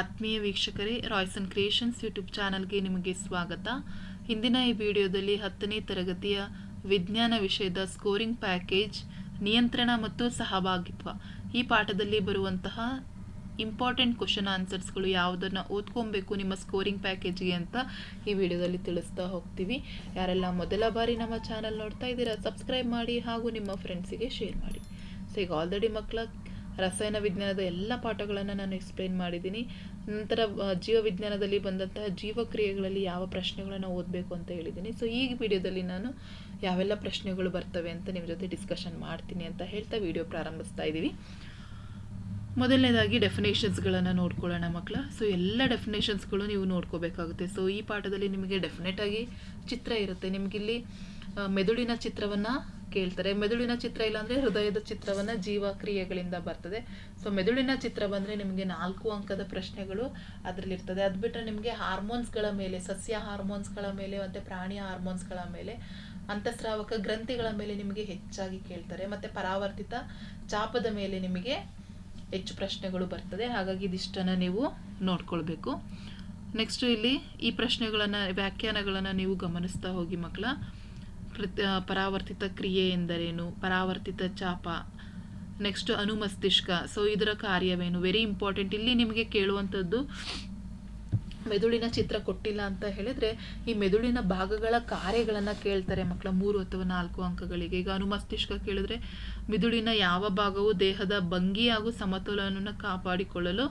ಆತ್ಮೀಯ ವೀಕ್ಷಕರೇ, Royson creations YouTube ಚಾನಲ್ಗೆ ನಿಮಗೆ ಸ್ವಾಗತ. ಹಿಂದಿನ ಈ ವಿಡಿಯೋದಲ್ಲಿ ಹತ್ತನೇ ತರಗತಿಯ ವಿಜ್ಞಾನ ವಿಷಯದ ಸ್ಕೋರಿಂಗ್ ಪ್ಯಾಕೇಜ್, ನಿಯಂತ್ರಣ ಮತ್ತು ಸಹಭಾಗಿತ್ವ. ಈ ಪಾಠದಲ್ಲಿ ಬರುವಂತಹ ಇಂಪಾರ್ಟೆಂಟ್ ಕ್ವಶನ್ ಆನ್ಸರ್ಸ್ಗಳು ಯಾವುದನ್ನು ಓದ್ಕೊಬೇಕು ನಿಮ್ಮ ಸ್ಕೋರಿಂಗ್ ಪ್ಯಾಕೇಜ್ಗೆ ಅಂತ ಈ ವಿಡಿಯೋದಲ್ಲಿ ತಿಳಿಸ್ತಾ ಹೋಗ್ತೀವಿ. ಯಾರೆಲ್ಲ ಮೊದಲ ಬಾರಿ ನಮ್ಮ ಚಾನಲ್ ನೋಡ್ತಾ ಇದ್ದೀರಾ, ಸಬ್ಸ್ಕ್ರೈಬ್ ಮಾಡಿ ಹಾಗೂ ನಿಮ್ಮ ಫ್ರೆಂಡ್ಸಿಗೆ ಶೇರ್ ಮಾಡಿ. ಸೊ ಈಗ ಆಲ್ರೆಡಿ ಮಕ್ಕಳ ರಸಾಯನ ವಿಜ್ಞಾನದ ಎಲ್ಲ ಪಾಠಗಳನ್ನು ನಾನು ಎಕ್ಸ್ಪ್ಲೈನ್ ಮಾಡಿದ್ದೀನಿ. ನಂತರ ಜೀವವಿಜ್ಞಾನದಲ್ಲಿ ಜೀವ ವಿಜ್ಞಾನದಲ್ಲಿ ಬಂದಂತಹ ಜೀವಕ್ರಿಯೆಗಳಲ್ಲಿ ಯಾವ ಪ್ರಶ್ನೆಗಳನ್ನು ಓದಬೇಕು ಅಂತ ಹೇಳಿದ್ದೀನಿ. ಸೊ ಈ ವಿಡಿಯೋದಲ್ಲಿ ನಾನು ಯಾವೆಲ್ಲ ಪ್ರಶ್ನೆಗಳು ಬರ್ತವೆ ಅಂತ ನಿಮ್ಮ ಜೊತೆ ಡಿಸ್ಕಷನ್ ಮಾಡ್ತೀನಿ ಅಂತ ಹೇಳ್ತಾ ವಿಡಿಯೋ ಪ್ರಾರಂಭಿಸ್ತಾ ಇದ್ದೀವಿ ಮೊದಲನೇದಾಗಿ ಡೆಫಿನೇಷನ್ಸ್ಗಳನ್ನು ನೋಡ್ಕೊಳ್ಳೋಣ ಮಕ್ಕಳ ಸೊ ಎಲ್ಲ ಡೆಫಿನೇಷನ್ಸ್ಗಳು ನೀವು ನೋಡ್ಕೋಬೇಕಾಗುತ್ತೆ. ಸೊ ಈ ಪಾಠದಲ್ಲಿ ನಿಮಗೆ ಡೆಫಿನೆಟ್ ಆಗಿ ಚಿತ್ರ ಇರುತ್ತೆ. ನಿಮಗಿಲ್ಲಿ ಮೆದುಳಿನ ಚಿತ್ರವನ್ನು ಕೇಳ್ತಾರೆ. ಮೆದುಳಿನ ಚಿತ್ರ ಇಲ್ಲಾಂದರೆ ಹೃದಯದ ಚಿತ್ರವನ್ನು ಜೀವಕ್ರಿಯೆಗಳಿಂದ ಬರ್ತದೆ. ಸೊ ಮೆದುಳಿನ ಚಿತ್ರ ಬಂದರೆ ನಿಮಗೆ ನಾಲ್ಕು ಅಂಕದ ಪ್ರಶ್ನೆಗಳು ಅದರಲ್ಲಿರ್ತದೆ. ಅದು ಬಿಟ್ಟರೆ ನಿಮಗೆ ಹಾರ್ಮೋನ್ಸ್ಗಳ ಮೇಲೆ, ಸಸ್ಯ ಹಾರ್ಮೋನ್ಸ್ಗಳ ಮೇಲೆ ಮತ್ತು ಪ್ರಾಣಿ ಹಾರ್ಮೋನ್ಸ್ಗಳ ಮೇಲೆ, ಅಂತಸ್ರಾವಕ ಗ್ರಂಥಿಗಳ ಮೇಲೆ ನಿಮಗೆ ಹೆಚ್ಚಾಗಿ ಕೇಳ್ತಾರೆ. ಮತ್ತು ಪರಾವರ್ತಿತ ಚಾಪದ ಮೇಲೆ ನಿಮಗೆ ಹೆಚ್ಚು ಪ್ರಶ್ನೆಗಳು ಬರ್ತದೆ. ಹಾಗಾಗಿ ಇದಿಷ್ಟನ್ನು ನೀವು ನೋಡ್ಕೊಳ್ಬೇಕು. ನೆಕ್ಸ್ಟ್ ಇಲ್ಲಿ ಈ ಪ್ರಶ್ನೆಗಳನ್ನು, ವ್ಯಾಖ್ಯಾನಗಳನ್ನು ನೀವು ಗಮನಿಸ್ತಾ ಹೋಗಿ ಮಕ್ಕಳ. ಪರಾವರ್ತಿತ ಕ್ರಿಯೆ ಎಂದರೇನು? ಪರಾವರ್ತಿತ ಚಾಪ ನೆಕ್ಸ್ಟ್ ಅನುಮಸ್ತಿಷ್ಕ. ಸೊ ಇದರ ಕಾರ್ಯವೇನು? ವೆರಿ ಇಂಪಾರ್ಟೆಂಟ್ ಇಲ್ಲಿ ನಿಮಗೆ ಕೇಳುವಂಥದ್ದು ಮೆದುಳಿನ ಚಿತ್ರ ಕೊಟ್ಟಿಲ್ಲ ಅಂತ ಹೇಳಿದ್ರೆ ಈ ಮೆದುಳಿನ ಭಾಗಗಳ ಕಾರ್ಯಗಳನ್ನು ಕೇಳ್ತಾರೆ ಮಕ್ಕಳ ಮೂರು ಅಥವಾ ನಾಲ್ಕು ಅಂಕಗಳಿಗೆ. ಈಗ ಅನುಮಸ್ತಿಷ್ಕ ಕೇಳಿದ್ರೆ ಮೆದುಳಿನ ಯಾವ ಭಾಗವು ದೇಹದ ಭಂಗಿ ಹಾಗೂ ಸಮತೋಲನವನ್ನು ಕಾಪಾಡಿಕೊಳ್ಳಲು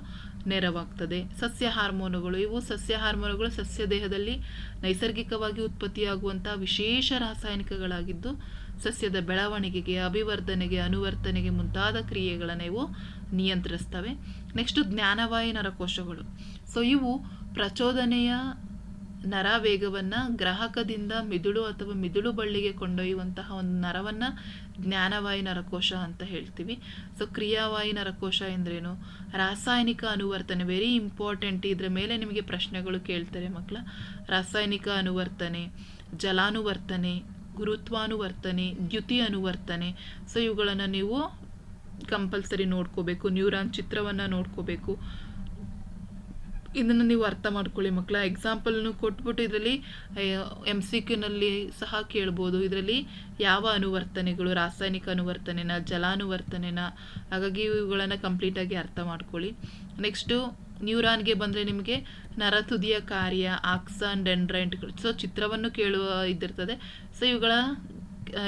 ನೆರವಾಗ್ತದೆ. ಸಸ್ಯ ಹಾರ್ಮೋನುಗಳು, ಇವು ಸಸ್ಯ ಹಾರ್ಮೋನುಗಳು ಸಸ್ಯ ದೇಹದಲ್ಲಿ ನೈಸರ್ಗಿಕವಾಗಿ ಉತ್ಪತ್ತಿಯಾಗುವಂತಹ ವಿಶೇಷ ರಾಸಾಯನಿಕಗಳಾಗಿದ್ದು ಸಸ್ಯದ ಬೆಳವಣಿಗೆಗೆ, ಅಭಿವರ್ಧನೆಗೆ, ಅನುವರ್ತನೆಗೆ ಮುಂತಾದ ಕ್ರಿಯೆಗಳನ್ನು ಇವು ನಿಯಂತ್ರಿಸ್ತವೆ. ನೆಕ್ಸ್ಟ್ ಜ್ಞಾನವಾಯಿ ನರಕೋಶಗಳು. ಸೊ ಇವು ಪ್ರಚೋದನೆಯ ನರ ವೇಗವನ್ನು ಗ್ರಾಹಕದಿಂದ ಮಿದುಳು ಅಥವಾ ಮಿದುಳು ಬಳ್ಳಿಗೆ ಕೊಂಡೊಯ್ಯುವಂತಹ ಒಂದು ನರವನ್ನು ಜ್ಞಾನವಾಯು ನರಕೋಶ ಅಂತ ಹೇಳ್ತೀವಿ. ಸೊ ಕ್ರಿಯಾವಾಯು ನರಕೋಶ ಎಂದ್ರೇನು? ರಾಸಾಯನಿಕ ಅನುವರ್ತನೆ ವೆರಿ ಇಂಪಾರ್ಟೆಂಟ್ ಇದ್ರ ಮೇಲೆ ನಿಮಗೆ ಪ್ರಶ್ನೆಗಳು ಕೇಳ್ತಾರೆ ಮಕ್ಕಳ ರಾಸಾಯನಿಕ ಅನುವರ್ತನೆ, ಜಲಾನುವರ್ತನೆ, ಗುರುತ್ವಾನುವರ್ತನೆ, ದ್ಯುತಿ ಅನುವರ್ತನೆ. ಸೊ ಇವುಗಳನ್ನು ನೀವು ಕಂಪಲ್ಸರಿ ನೋಡ್ಕೋಬೇಕು ನ್ಯೂರಾನ್ ಚಿತ್ರವನ್ನು ನೋಡ್ಕೋಬೇಕು. ಇದನ್ನು ನೀವು ಅರ್ಥ ಮಾಡ್ಕೊಳ್ಳಿ ಮಕ್ಕಳ. ಎಕ್ಸಾಂಪಲ್ನು ಕೊಟ್ಬಿಟ್ಟು ಇದರಲ್ಲಿ ಎಂ ಸಿ ಕ್ಯೂನಲ್ಲಿ ಸಹ ಕೇಳ್ಬೋದು. ಇದರಲ್ಲಿ ಯಾವ ಅನುವರ್ತನೆಗಳು? ರಾಸಾಯನಿಕ ಅನುವರ್ತನೆನ, ಜಲಾನುವರ್ತನೆನ? ಹಾಗಾಗಿ ಇವುಗಳನ್ನು ಕಂಪ್ಲೀಟಾಗಿ ಅರ್ಥ ಮಾಡ್ಕೊಳ್ಳಿ. ನೆಕ್ಸ್ಟು ನ್ಯೂರಾನ್ಗೆ ಬಂದರೆ ನಿಮಗೆ ನರತುದಿಯ ಕಾರ್ಯ, ಆಕ್ಸಾನ್, ಡೆಂಡ್ರೆಂಟ್ಗಳು. ಸೊ ಚಿತ್ರವನ್ನು ಕೇಳುವ ಇದಿರ್ತದೆ. ಸೊ ಇವುಗಳ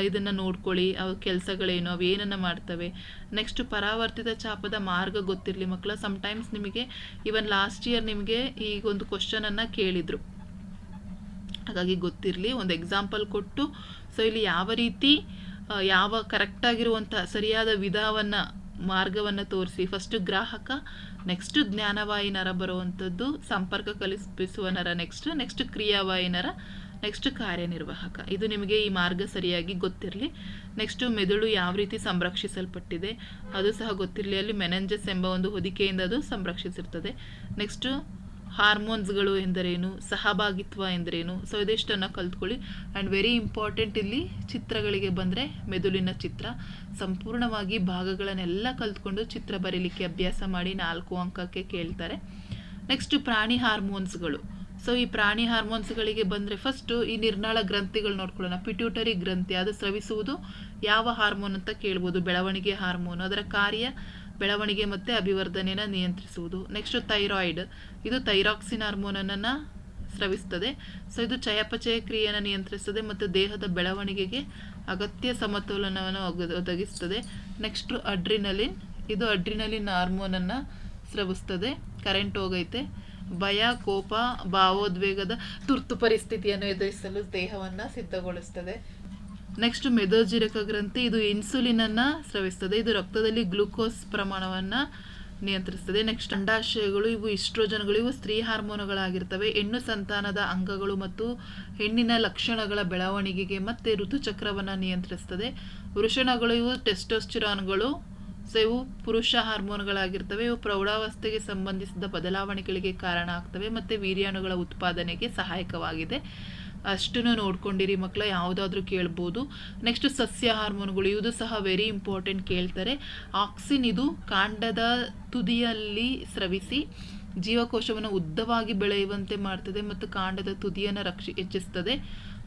ಇದನ್ನು ನೋಡ್ಕೊಳ್ಳಿ, ಅವ ಕೆಲಸಗಳೇನು, ಅವು ಏನನ್ನು ಮಾಡ್ತವೆ. ನೆಕ್ಸ್ಟ್ ಪರಾವರ್ತಿತ ಚಾಪದ ಮಾರ್ಗ ಗೊತ್ತಿರಲಿ ಮಕ್ಕಳು ಸಮ್ಟೈಮ್ಸ್ ನಿಮಗೆ ಇವನ್ ಲಾಸ್ಟ್ ಇಯರ್ ನಿಮಗೆ ಈಗ ಒಂದು ಕ್ವಶನನ್ನು ಕೇಳಿದರು. ಹಾಗಾಗಿ ಗೊತ್ತಿರಲಿ, ಒಂದು ಎಕ್ಸಾಂಪಲ್ ಕೊಟ್ಟು ಸೊ ಇಲ್ಲಿ ಯಾವ ರೀತಿ ಯಾವ ಕರೆಕ್ಟಾಗಿರುವಂಥ ಸರಿಯಾದ ವಿಧವನ್ನು, ಮಾರ್ಗವನ್ನು ತೋರಿಸಿ. ಫಸ್ಟು ಗ್ರಾಹಕ ನೆಕ್ಸ್ಟ್ ಜ್ಞಾನವಾಯಿನರ ಬರುವಂಥದ್ದು ಸಂಪರ್ಕ ಕಲಿಪಿಸುವ ನರ ನೆಕ್ಸ್ಟ್ ನೆಕ್ಸ್ಟ್ ಕ್ರಿಯಾವಾಹಿ ನರ ನೆಕ್ಸ್ಟ್ ಕಾರ್ಯನಿರ್ವಾಹಕ. ಇದು ನಿಮಗೆ ಈ ಮಾರ್ಗ ಸರಿಯಾಗಿ ಗೊತ್ತಿರಲಿ. ನೆಕ್ಸ್ಟು ಮೆದುಳು ಯಾವ ರೀತಿ ಸಂರಕ್ಷಿಸಲ್ಪಟ್ಟಿದೆ, ಅದು ಸಹ ಗೊತ್ತಿರಲಿ. ಅಲ್ಲಿ ಮೆನೆಂಜಸ್ ಎಂಬ ಒಂದು ಹೊದಿಕೆಯಿಂದ ಅದು ಸಂರಕ್ಷಿಸಿರ್ತದೆ. ನೆಕ್ಸ್ಟು ಹಾರ್ಮೋನ್ಸ್ಗಳು ಎಂದರೇನು, ಸಹಭಾಗಿತ್ವ ಎಂದರೇನು ಸೊ ಇದಿಷ್ಟನ್ನು ಕಲ್ತ್ಕೊಳ್ಳಿ. ಆ್ಯಂಡ್ ವೆರಿ ಇಂಪಾರ್ಟೆಂಟ್ ಇಲ್ಲಿ ಚಿತ್ರಗಳಿಗೆ ಬಂದರೆ ಮೆದುಳಿನ ಚಿತ್ರ. ಸಂಪೂರ್ಣವಾಗಿ ಭಾಗಗಳನ್ನೆಲ್ಲ ಕಲ್ತ್ಕೊಂಡು ಚಿತ್ರ ಬರೀಲಿಕ್ಕೆ ಅಭ್ಯಾಸ ಮಾಡಿ ನಾಲ್ಕು ಅಂಕಕ್ಕೆ ಕೇಳ್ತಾರೆ. ನೆಕ್ಸ್ಟ್ ಪ್ರಾಣಿ ಹಾರ್ಮೋನ್ಸ್ಗಳು. ಸೊ ಈ ಪ್ರಾಣಿ ಹಾರ್ಮೋನ್ಸ್ಗಳಿಗೆ ಬಂದರೆ ಫಸ್ಟು ಈ ನಿರ್ನಾಳ ಗ್ರಂಥಿಗಳು ನೋಡ್ಕೊಳ್ಳೋಣ. ಪಿಟ್ಯೂಟರಿ ಗ್ರಂಥಿ, ಅದು ಸ್ರವಿಸುವುದು ಯಾವ ಹಾರ್ಮೋನ್ ಅಂತ ಕೇಳ್ಬೋದು. ಬೆಳವಣಿಗೆ ಹಾರ್ಮೋನ್, ಅದರ ಕಾರ್ಯ ಬೆಳವಣಿಗೆ ಮತ್ತು ಅಭಿವರ್ಧನೆನ ನಿಯಂತ್ರಿಸುವುದು. ನೆಕ್ಸ್ಟು ಥೈರಾಯ್ಡ್ ಇದು ಥೈರಾಕ್ಸಿನ್ ಹಾರ್ಮೋನನ್ನು ಸ್ರವಿಸ್ತದೆ. ಸೊ ಇದು ಚಯಾಪಚಯ ಕ್ರಿಯೆಯನ್ನು ನಿಯಂತ್ರಿಸ್ತದೆ ಮತ್ತು ದೇಹದ ಬೆಳವಣಿಗೆಗೆ ಅಗತ್ಯ ಸಮತೋಲನವನ್ನು ಒದಗಿಸ್ತದೆ. ನೆಕ್ಸ್ಟು ಅಡ್ರಿನಲಿನ್ ಇದು ಅಡ್ರಿನಲಿನ್ ಹಾರ್ಮೋನನ್ನು ಸ್ರವಿಸ್ತದೆ. ಕರೆಂಟ್ ಹೋಗೈತೆ. ಭಯ, ಕೋಪ, ಭಾವೋದ್ವೇಗದ ತುರ್ತು ಪರಿಸ್ಥಿತಿಯನ್ನು ಎದುರಿಸಲು ದೇಹವನ್ನು ಸಿದ್ಧಗೊಳಿಸ್ತದೆ. ನೆಕ್ಸ್ಟ್ ಮೆದೋಜೀರಕ ಗ್ರಂಥಿ, ಇದು ಇನ್ಸುಲಿನನ್ನು ಸ್ರವಿಸ್ತದೆ. ಇದು ರಕ್ತದಲ್ಲಿ ಗ್ಲೂಕೋಸ್ ಪ್ರಮಾಣವನ್ನು ನಿಯಂತ್ರಿಸ್ತದೆ. ನೆಕ್ಸ್ಟ್ ಅಂಡಾಶಯಗಳು, ಇವು ಇಸ್ಟ್ರೋಜನ್ಗಳು ಇವು ಸ್ತ್ರೀ ಹಾರ್ಮೋನುಗಳಾಗಿರ್ತವೆ. ಹೆಣ್ಣು ಸಂತಾನದ ಅಂಗಗಳು ಮತ್ತು ಹೆಣ್ಣಿನ ಲಕ್ಷಣಗಳ ಬೆಳವಣಿಗೆಗೆ ಮತ್ತು ಋತುಚಕ್ರವನ್ನು ನಿಯಂತ್ರಿಸ್ತದೆ. ವೃಷಣಗಳು, ಇವು ಟೆಸ್ಟೋಸ್ಟಿರಾನ್ಗಳು ಸೊ ಇವು ಪುರುಷ ಹಾರ್ಮೋನ್ಗಳಾಗಿರ್ತವೆ, ಇವು ಪ್ರೌಢಾವಸ್ಥೆಗೆ ಸಂಬಂಧಿಸಿದ ಬದಲಾವಣೆಗಳಿಗೆ ಕಾರಣ ಆಗ್ತವೆ ಮತ್ತು ವೀರ್ಯಾಣುಗಳ ಉತ್ಪಾದನೆಗೆ ಸಹಾಯಕವಾಗಿದೆ. ಅಷ್ಟನ್ನು ನೋಡ್ಕೊಂಡಿರಿ ಮಕ್ಕಳ ಯಾವುದಾದ್ರೂ ಕೇಳ್ಬೋದು. ನೆಕ್ಸ್ಟ್ ಸಸ್ಯ ಹಾರ್ಮೋನ್ಗಳು ಇದು ಸಹ ವೆರಿ ಇಂಪಾರ್ಟೆಂಟ್ ಕೇಳ್ತಾರೆ. ಆಕ್ಸಿನ್ ಇದು ಕಾಂಡದ ತುದಿಯಲ್ಲಿ ಸ್ರವಿಸಿ ಜೀವಕೋಶವನ್ನು ಉದ್ದವಾಗಿ ಬೆಳೆಯುವಂತೆ ಮಾಡ್ತದೆ ಮತ್ತು ಕಾಂಡದ ತುದಿಯನ್ನು ರಕ್ಷಿ ಹೆಚ್ಚಿಸ್ತದೆ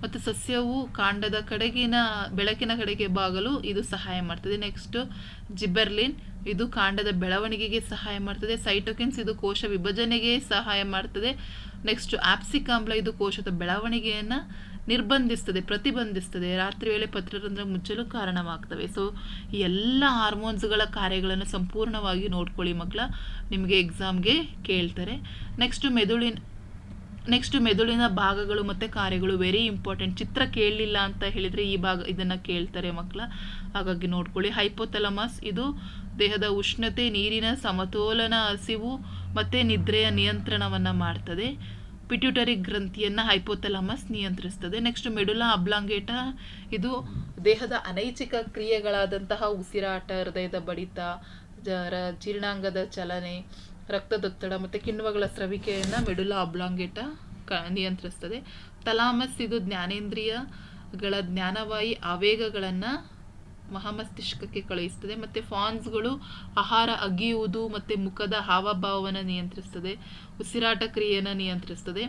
ಮತ್ತು ಸಸ್ಯವು ಕಾಂಡದ ಕಡೆಗಿನ, ಬೆಳಕಿನ ಕಡೆಗೆ ಬಾಗಲು, ಇದು ಸಹಾಯ ಮಾಡ್ತದೆ. ನೆಕ್ಸ್ಟ್ ಜಿಬೆರ್ಲಿನ್, ಇದು ಕಾಂಡದ ಬೆಳವಣಿಗೆಗೆ ಸಹಾಯ ಮಾಡ್ತದೆ. ಸೈಟೋಕಿನ್ಸ್, ಇದು ಕೋಶ ವಿಭಜನೆಗೆ ಸಹಾಯ ಮಾಡ್ತದೆ. ನೆಕ್ಸ್ಟ್ ಆಪ್ಸಿಕ್ ಇದು ಕೋಶದ ಬೆಳವಣಿಗೆಯನ್ನು ನಿರ್ಬಂಧಿಸ್ತದೆ, ಪ್ರತಿಬಂಧಿಸ್ತದೆ. ರಾತ್ರಿ ವೇಳೆ ಪತ್ರರಂಧ್ರ ಮುಚ್ಚಲು ಕಾರಣವಾಗ್ತವೆ. ಸೊ ಎಲ್ಲ ಹಾರ್ಮೋನ್ಸ್ಗಳ ಕಾರ್ಯಗಳನ್ನು ಸಂಪೂರ್ಣವಾಗಿ ನೋಡ್ಕೊಳ್ಳಿ ಮಕ್ಕಳ. ನಿಮಗೆ ಎಕ್ಸಾಮ್ಗೆ ಕೇಳ್ತಾರೆ. ನೆಕ್ಸ್ಟ್ ಮೆದುಳಿನ. ನೆಕ್ಸ್ಟ್ ಮೆದುಳಿನ ಭಾಗಗಳು ಮತ್ತು ಕಾರ್ಯಗಳು ವೆರಿ ಇಂಪಾರ್ಟೆಂಟ್ ಚಿತ್ರ ಕೇಳಲಿಲ್ಲ ಅಂತ ಹೇಳಿದರೆ ಈ ಭಾಗ ಇದನ್ನು ಕೇಳ್ತಾರೆ ಮಕ್ಕಳ. ಹಾಗಾಗಿ ನೋಡ್ಕೊಳ್ಳಿ. ಹೈಪೋಥಲಮಸ್ ಇದು ದೇಹದ ಉಷ್ಣತೆ, ನೀರಿನ ಸಮತೋಲನ, ಹಸಿವು ಮತ್ತು ನಿದ್ರೆಯ ನಿಯಂತ್ರಣವನ್ನು ಮಾಡ್ತದೆ. ಪಿಟ್ಯೂಟರಿ ಗ್ರಂಥಿಯನ್ನು ಹೈಪೋಥಲಮಸ್ ನಿಯಂತ್ರಿಸ್ತದೆ. ನೆಕ್ಸ್ಟ್ ಮೆಡುಲಾ ಅಬ್ಲಾಂಗೇಟ ಇದು ದೇಹದ ಅನೈಚ್ಛಿಕ ಕ್ರಿಯೆಗಳಾದಂತಹ ಉಸಿರಾಟ, ಹೃದಯದ ಬಡಿತ ಜರ ಜೀರ್ಣಾಂಗದ ಚಲನೆ ರಕ್ತದೊತ್ತಡ ಮತ್ತು ಕಿಣ್ವಗಳ ಸ್ರವಿಕೆಯನ್ನು ಮೆಡುಲ ಅಬ್ಲಾಂಗೇಟ ಕ ನಿಯಂತ್ರಿಸ್ತದೆ. ತಲಾಮಸ್ ಇದು ಜ್ಞಾನೇಂದ್ರಿಯಗಳ ಜ್ಞಾನವಾಯಿ ಆವೇಗಗಳನ್ನು ಮಹಾಮಸ್ತಿಷ್ಕಕ್ಕೆ ಕಳುಹಿಸ್ತದೆ. ಮತ್ತು ಫಾನ್ಸ್ಗಳು ಆಹಾರ ಅಗಿಯುವುದು ಮತ್ತು ಮುಖದ ಹಾವಭಾವವನ್ನು ನಿಯಂತ್ರಿಸ್ತದೆ. ಉಸಿರಾಟ ಕ್ರಿಯೆಯನ್ನು ನಿಯಂತ್ರಿಸ್ತದೆ.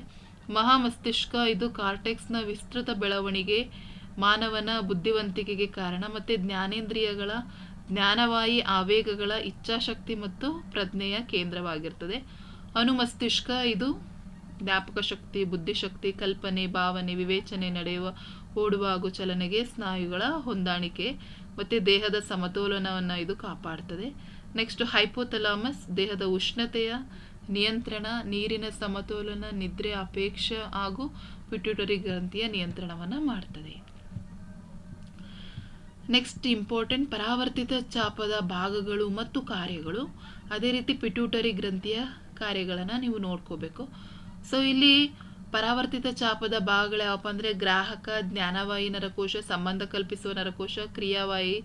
ಮಹಾಮಸ್ತಿಷ್ಕ ಇದು ಕಾರ್ಟೆಕ್ಸ್ನ ವಿಸ್ತೃತ ಬೆಳವಣಿಗೆ ಮಾನವನ ಬುದ್ಧಿವಂತಿಕೆಗೆ ಕಾರಣ. ಮತ್ತು ಜ್ಞಾನೇಂದ್ರಿಯಗಳ ಜ್ಞಾನವಾಹಿ ಆವೇಗಗಳ ಇಚ್ಛಾಶಕ್ತಿ ಮತ್ತು ಪ್ರಜ್ಞೆಯ ಕೇಂದ್ರವಾಗಿರ್ತದೆ. ಅನುಮಸ್ತಿಷ್ಕ ಇದು ಜ್ಞಾಪಕ ಶಕ್ತಿ, ಬುದ್ಧಿಶಕ್ತಿ, ಕಲ್ಪನೆ, ಭಾವನೆ, ವಿವೇಚನೆ, ನಡೆಯುವ, ಓಡುವ ಹಾಗೂ ಚಲನೆಗೆ ಸ್ನಾಯುಗಳ ಹೊಂದಾಣಿಕೆ ಮತ್ತು ದೇಹದ ಸಮತೋಲನವನ್ನು ಇದು ಕಾಪಾಡ್ತದೆ. ನೆಕ್ಸ್ಟ್ ಹೈಪೋಥಲಾಮಸ್ ದೇಹದ ಉಷ್ಣತೆಯ ನಿಯಂತ್ರಣ, ನೀರಿನ ಸಮತೋಲನ, ನಿದ್ರೆ ಅಪೇಕ್ಷೆ ಹಾಗೂ ಪಿಟ್ಯೂಟರಿ ಗ್ರಂಥಿಯ ನಿಯಂತ್ರಣವನ್ನು ಮಾಡ್ತದೆ. ನೆಕ್ಸ್ಟ್ ಇಂಪಾರ್ಟೆಂಟ್ ಪರಾವರ್ತಿತ ಚಾಪದ ಭಾಗಗಳು ಮತ್ತು ಕಾರ್ಯಗಳು. ಅದೇ ರೀತಿ ಪಿಟ್ಯೂಟರಿ ಗ್ರಂಥಿಯ ಕಾರ್ಯಗಳನ್ನು ನೀವು ನೋಡ್ಕೋಬೇಕು. ಸೊ ಇಲ್ಲಿ ಪರಾವರ್ತಿತ ಚಾಪದ ಭಾಗಗಳು ಯಾವಪ್ಪ ಅಂದರೆ ಗ್ರಾಹಕ, ಜ್ಞಾನವಾಯಿ ನರಕೋಶ, ಸಂಬಂಧ ಕಲ್ಪಿಸುವ ನರಕೋಶ ಕ್ರಿಯಾವಾಹಿ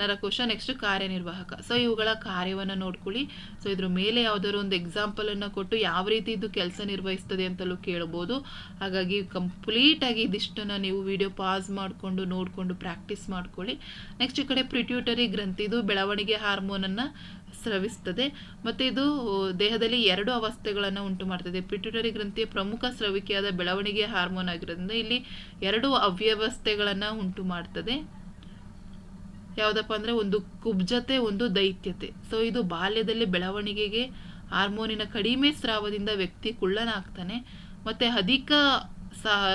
ನರಕೋಶ ನೆಕ್ಸ್ಟ್ ಕಾರ್ಯನಿರ್ವಾಹಕ. ಸೊ ಇವುಗಳ ಕಾರ್ಯವನ್ನು ನೋಡ್ಕೊಳ್ಳಿ. ಸೊ ಇದ್ರ ಮೇಲೆ ಯಾವ್ದಾದ್ರು ಒಂದು ಎಕ್ಸಾಂಪಲನ್ನು ಕೊಟ್ಟು ಯಾವ ರೀತಿ ಇದು ಕೆಲಸ ನಿರ್ವಹಿಸ್ತದೆ ಅಂತಲೂ ಕೇಳ್ಬೋದು. ಹಾಗಾಗಿ ಕಂಪ್ಲೀಟಾಗಿ ಇದಿಷ್ಟನ್ನು ನೀವು ವಿಡಿಯೋ ಪಾಸ್ ಮಾಡಿಕೊಂಡು, ನೋಡಿಕೊಂಡು ಪ್ರಾಕ್ಟೀಸ್ ಮಾಡ್ಕೊಳ್ಳಿ. ನೆಕ್ಸ್ಟ್ ಈ ಕಡೆ ಪ್ರಿಟ್ಯೂಟರಿ ಗ್ರಂಥಿದು ಬೆಳವಣಿಗೆ ಹಾರ್ಮೋನನ್ನು ಸ್ರವಿಸ್ತದೆ. ಮತ್ತು ಇದು ದೇಹದಲ್ಲಿ ಎರಡು ಅವಸ್ಥೆಗಳನ್ನು ಉಂಟು ಮಾಡ್ತದೆ ಪಿಟ್ಯೂಟರಿ ಗ್ರಂಥಿಯ ಪ್ರಮುಖ ಸ್ರವಿಕೆಯಾದ ಬೆಳವಣಿಗೆ ಹಾರ್ಮೋನ್ ಆಗಿರೋದ್ರಿಂದ ಇಲ್ಲಿ ಎರಡು ಅವ್ಯವಸ್ಥೆಗಳನ್ನು ಉಂಟು ಮಾಡ್ತದೆ ಯಾವುದಪ್ಪ ಅಂದರೆ ಒಂದು ಕುಬ್ಜತೆ, ಒಂದು ದೈತ್ಯತೆ. ಸೊ ಇದು ಬಾಲ್ಯದಲ್ಲಿ ಬೆಳವಣಿಗೆಗೆ ಹಾರ್ಮೋನಿನ ಕಡಿಮೆ ಸ್ರಾವದಿಂದ ವ್ಯಕ್ತಿ ಕುಳ್ಳನಾಗ್ತಾನೆ. ಮತ್ತು ಅಧಿಕ ಸಹ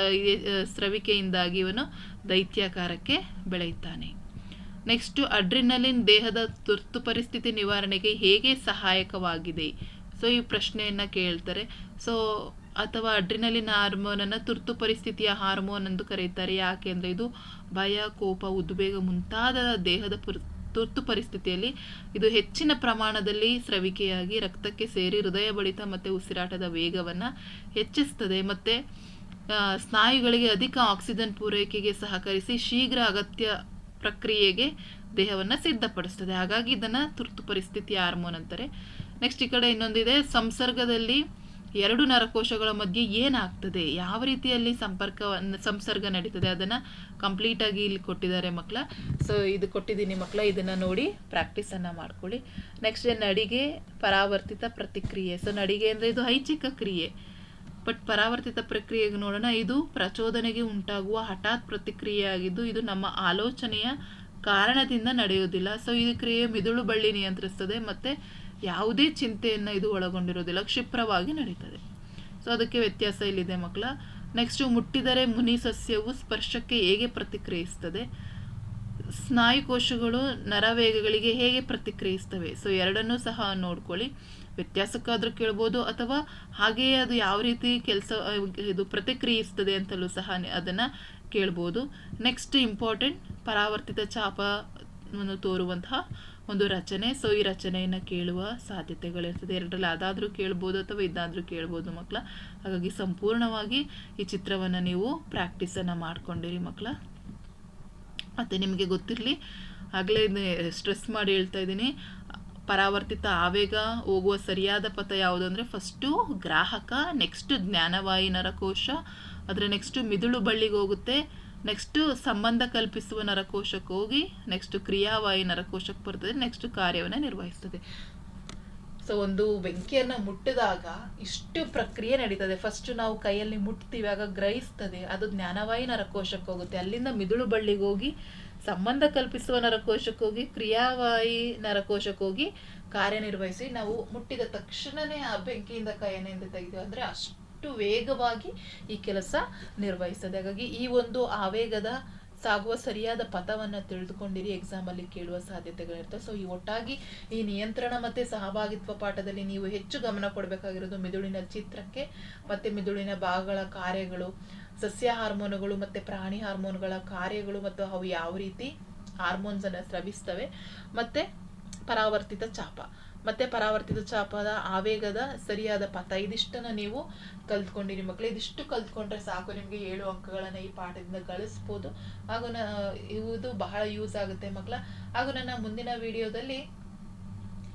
ಸ್ರವಿಕೆಯಿಂದಾಗಿ ಇವನು ದೈತ್ಯಾಕಾರಕ್ಕೆ ಬೆಳೆಯುತ್ತಾನೆ. ನೆಕ್ಸ್ಟು ಅಡ್ರಿನಲಿನ್ ದೇಹದ ತುರ್ತು ಪರಿಸ್ಥಿತಿ ನಿವಾರಣೆಗೆ ಹೇಗೆ ಸಹಾಯಕವಾಗಿದೆ? ಸೊ ಈ ಪ್ರಶ್ನೆಯನ್ನು ಕೇಳ್ತಾರೆ. ಸೊ ಅಥವಾ ಅಡ್ರಿನಲಿನ್ ಹಾರ್ಮೋನನ್ನು ತುರ್ತು ಪರಿಸ್ಥಿತಿಯ ಹಾರ್ಮೋನ್ ಎಂದು ಕರೆಯುತ್ತಾರೆ ಯಾಕೆಂದರೆ ಇದು ಭಯ, ಕೋಪ, ಉದ್ವೇಗ ಮುಂತಾದ ದೇಹದ ತುರ್ತು ಪರಿಸ್ಥಿತಿಯಲ್ಲಿ ಇದು ಹೆಚ್ಚಿನ ಪ್ರಮಾಣದಲ್ಲಿ ಸ್ರವಿಕೆಯಾಗಿ ರಕ್ತಕ್ಕೆ ಸೇರಿ ಹೃದಯ ಬಡಿತ ಮತ್ತು ಉಸಿರಾಟದ ವೇಗವನ್ನು ಹೆಚ್ಚಿಸ್ತದೆ. ಮತ್ತು ಸ್ನಾಯುಗಳಿಗೆ ಅಧಿಕ ಆಕ್ಸಿಜನ್ ಪೂರೈಕೆಗೆ ಸಹಕರಿಸಿ ಶೀಘ್ರ ಅಗತ್ಯ ಪ್ರಕ್ರಿಯೆಗೆ ದೇಹವನ್ನು ಸಿದ್ಧಪಡಿಸ್ತದೆ. ಹಾಗಾಗಿ ಇದನ್ನು ತುರ್ತು ಪರಿಸ್ಥಿತಿ ಹಾರ್ಮೋನ್ ಅಂತಾರೆ. ನೆಕ್ಸ್ಟ್ ಈ ಕಡೆ ಇನ್ನೊಂದಿದೆ. ಸಂಸರ್ಗದಲ್ಲಿ ಎರಡು ನರಕೋಶಗಳ ಮಧ್ಯೆ ಏನಾಗ್ತದೆ? ಯಾವ ರೀತಿಯಲ್ಲಿ ಸಂಪರ್ಕವನ್ನು, ಸಂಸರ್ಗ ನಡೀತದೆ? ಅದನ್ನು ಕಂಪ್ಲೀಟಾಗಿ ಇಲ್ಲಿ ಕೊಟ್ಟಿದ್ದಾರೆ ಮಕ್ಕಳ ಸೊ ಇದು ಕೊಟ್ಟಿದ್ದೀನಿ ಮಕ್ಕಳ ಇದನ್ನು ನೋಡಿ ಪ್ರಾಕ್ಟೀಸನ್ನು ಮಾಡ್ಕೊಳ್ಳಿ. ನೆಕ್ಸ್ಟ್ ನಡಿಗೆ ಪರಾವರ್ತಿತ ಪ್ರತಿಕ್ರಿಯೆ. ಸೊ ನಡಿಗೆ ಅಂದರೆ ಇದು ಐಚ್ಛಿಕ ಕ್ರಿಯೆ. ಬಟ್ ಪರಾವರ್ತಿತ ಪ್ರಕ್ರಿಯೆಗೆ ನೋಡೋಣ. ಇದು ಪ್ರಚೋದನೆಗೆ ಉಂಟಾಗುವ ಹಠಾತ್ ಪ್ರತಿಕ್ರಿಯೆ ಆಗಿದ್ದು ಇದು ನಮ್ಮ ಆಲೋಚನೆಯ ಕಾರಣದಿಂದ ನಡೆಯುವುದಿಲ್ಲ. ಸೊ ಈ ಕ್ರಿಯೆ ಮಿದುಳು ಬಳ್ಳಿ ನಿಯಂತ್ರಿಸ್ತದೆ. ಮತ್ತು ಯಾವುದೇ ಚಿಂತೆಯನ್ನು ಇದು ಒಳಗೊಂಡಿರೋದಿಲ್ಲ, ಕ್ಷಿಪ್ರವಾಗಿ ನಡೀತದೆ. ಸೊ ಅದಕ್ಕೆ ವ್ಯತ್ಯಾಸ ಇಲ್ಲಿದೆ ಮಕ್ಕಳ. ನೆಕ್ಸ್ಟು ಮುಟ್ಟಿದರೆ ಮುನಿ ಸಸ್ಯವು ಸ್ಪರ್ಶಕ್ಕೆ ಹೇಗೆ ಪ್ರತಿಕ್ರಿಯಿಸ್ತದೆ? ಸ್ನಾಯುಕೋಶಗಳು ನರವೇಗಗಳಿಗೆ ಹೇಗೆ ಪ್ರತಿಕ್ರಿಯಿಸ್ತವೆ? ಸೊ ಎರಡನ್ನೂ ಸಹ ನೋಡ್ಕೊಳ್ಳಿ. ವ್ಯತ್ಯಾಸಕ್ಕಾದರೂ ಕೇಳ್ಬೋದು, ಅಥವಾ ಹಾಗೆಯೇ ಅದು ಯಾವ ರೀತಿ ಕೆಲಸ, ಇದು ಪ್ರತಿಕ್ರಿಯಿಸ್ತದೆ ಅಂತಲೂ ಸಹ ಅದನ್ನು ಕೇಳ್ಬೋದು. ನೆಕ್ಸ್ಟ್ ಇಂಪಾರ್ಟೆಂಟ್ ಪರಾವರ್ತಿತ ಚಾಪವನ್ನು ತೋರುವಂತಹ ಒಂದು ರಚನೆ, ಸೊ ಈ ರಚನೆಯನ್ನು ಕೇಳುವ ಸಾಧ್ಯತೆಗಳಿರ್ತದೆ. ಎರಡರಲ್ಲಿ ಅದಾದರೂ ಕೇಳ್ಬೋದು ಅಥವಾ ಇದಾದರೂ ಕೇಳ್ಬೋದು ಮಕ್ಕಳ ಹಾಗಾಗಿ ಸಂಪೂರ್ಣವಾಗಿ ಈ ಚಿತ್ರವನ್ನು ನೀವು ಪ್ರಾಕ್ಟೀಸನ್ನು ಮಾಡ್ಕೊಂಡಿರಿ ಮಕ್ಕಳ ಮತ್ತು ನಿಮಗೆ ಗೊತ್ತಿರಲಿ, ಆಗಲೇ ಸ್ಟ್ರೆಸ್ ಮಾಡಿ ಹೇಳ್ತಾ ಇದ್ದೀನಿ. ಪರಾವರ್ತಿತ ಆವೇಗ ಹೋಗುವ ಸರಿಯಾದ ಪಥ ಯಾವುದು ಅಂದರೆ ಫಸ್ಟು ಗ್ರಾಹಕ ನೆಕ್ಸ್ಟ್ ಜ್ಞಾನವಾಯಿ ನರಕೋಶ ಅದರ ನೆಕ್ಸ್ಟು ಮಿದುಳು ಬಳ್ಳಿಗೆ ಹೋಗುತ್ತೆ. ನೆಕ್ಸ್ಟು ಸಂಬಂಧ ಕಲ್ಪಿಸುವ ನರಕೋಶಕ್ಕೆ ಹೋಗಿ ನೆಕ್ಸ್ಟ್ ಕ್ರಿಯಾವಾಯಿ ನರಕೋಶಕ್ಕೆ ಬರ್ತದೆ ನೆಕ್ಸ್ಟ್ ಕಾರ್ಯವನ್ನು ನಿರ್ವಹಿಸ್ತದೆ. ಸೊ ಒಂದು ಬೆಂಕಿಯನ್ನ ಮುಟ್ಟಿದಾಗ ಇಷ್ಟು ಪ್ರಕ್ರಿಯೆ ನಡೀತದೆ. ಫಸ್ಟ್ ನಾವು ಕೈಯಲ್ಲಿ ಮುಟ್ತೀವಿ, ಆಗ ಗ್ರಹಿಸ್ತದೆ, ಅದು ಜ್ಞಾನವಾಹಿ ನರಕೋಶಕ್ಕೆ ಹೋಗುತ್ತೆ. ಅಲ್ಲಿಂದ ಮಿದುಳು ಬಳ್ಳಿಗೆ ಹೋಗಿ, ಸಂಬಂಧ ಕಲ್ಪಿಸುವ ನರಕೋಶಕ್ಕೆ ಹೋಗಿ, ಕ್ರಿಯಾವಾಯಿ ನರಕೋಶಕ್ಕೆ ಹೋಗಿ ಕಾರ್ಯನಿರ್ವಹಿಸಿ, ನಾವು ಮುಟ್ಟಿದ ತಕ್ಷಣನೇ ಆ ಬೆಂಕಿಯಿಂದ ಕೈಯನ್ನಿಂದ ತೆಗೆದು, ಅಂದ್ರೆ ಅಷ್ಟು ವೇಗವಾಗಿ ಈ ಕೆಲಸ ನಿರ್ವಹಿಸ್ತದೆ. ಹಾಗಾಗಿ ಈ ಒಂದು ಆವೇಗದ ಸಾಗುವ ಸರಿಯಾದ ಪಥವನ್ನು ತಿಳಿದುಕೊಂಡಿರಿ. ಎಕ್ಸಾಮಲ್ಲಿ ಕೇಳುವ ಸಾಧ್ಯತೆಗಳಿರ್ತವೆ. ಸೊ ಈ ಒಟ್ಟಾಗಿ ಈ ನಿಯಂತ್ರಣ ಮತ್ತು ಸಹಭಾಗಿತ್ವ ಪಾಠದಲ್ಲಿ ನೀವು ಹೆಚ್ಚು ಗಮನ ಕೊಡಬೇಕಾಗಿರೋದು ಮಿದುಳಿನ ಚಿತ್ರಕ್ಕೆ, ಮತ್ತೆ ಮಿದುಳಿನ ಭಾಗಗಳ ಕಾರ್ಯಗಳು, ಸಸ್ಯ ಹಾರ್ಮೋನುಗಳು ಮತ್ತೆ ಪ್ರಾಣಿ ಹಾರ್ಮೋನುಗಳ ಕಾರ್ಯಗಳು ಮತ್ತು ಅವು ಯಾವ ರೀತಿ ಹಾರ್ಮೋನ್ಸನ್ನು ಸ್ರವಿಸ್ತವೆ, ಮತ್ತೆ ಪರಾವರ್ತಿತ ಚಾಪ. ಮತ್ತೆ ಪರಾವರ್ತಿತ ಚಾಪದ ಆವೇಗದ ಸರಿಯಾದ ಪಥ ಇದಿಷ್ಟನ್ನ ನೀವು ಕಲ್ತ್ಕೊಂಡಿರಿ ಮಕ್ಕಳು ಇದಿಷ್ಟು ಕಲ್ತ್ಕೊಂಡ್ರೆ ಸಾಕು ನಿಮಗೆ ಏಳು ಅಂಕಗಳನ್ನ ಈ ಪಾಠದಿಂದ ಗಳಿಸ್ಬೋದು. ಹಾಗೂ ಇದು ಬಹಳ ಯೂಸ್ ಆಗುತ್ತೆ ಮಕ್ಕಳ ಹಾಗೂ ನನ್ನ ಮುಂದಿನ ವಿಡಿಯೋದಲ್ಲಿ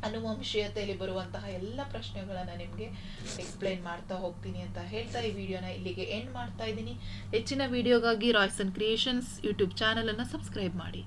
ಅನುವಂಶೀಯತೆಯಲ್ಲಿ ಬರುವಂತಹ ಎಲ್ಲ ಪ್ರಶ್ನೆಗಳನ್ನ ನಿಮಗೆ ಎಕ್ಸ್ಪ್ಲೈನ್ ಮಾಡ್ತಾ ಹೋಗ್ತೀನಿ ಅಂತ ಹೇಳ್ತಾ ಈ ವಿಡಿಯೋನ ಇಲ್ಲಿಗೆ ಎಂಡ್ ಮಾಡ್ತಾ ಇದ್ದೀನಿ. ಹೆಚ್ಚಿನ ವಿಡಿಯೋಗಾಗಿ ರಾಯ್ಸನ್ ಕ್ರಿಯೇಷನ್ಸ್ ಯೂಟ್ಯೂಬ್ ಚಾನಲನ್ನು ಸಬ್ಸ್ಕ್ರೈಬ್ ಮಾಡಿ.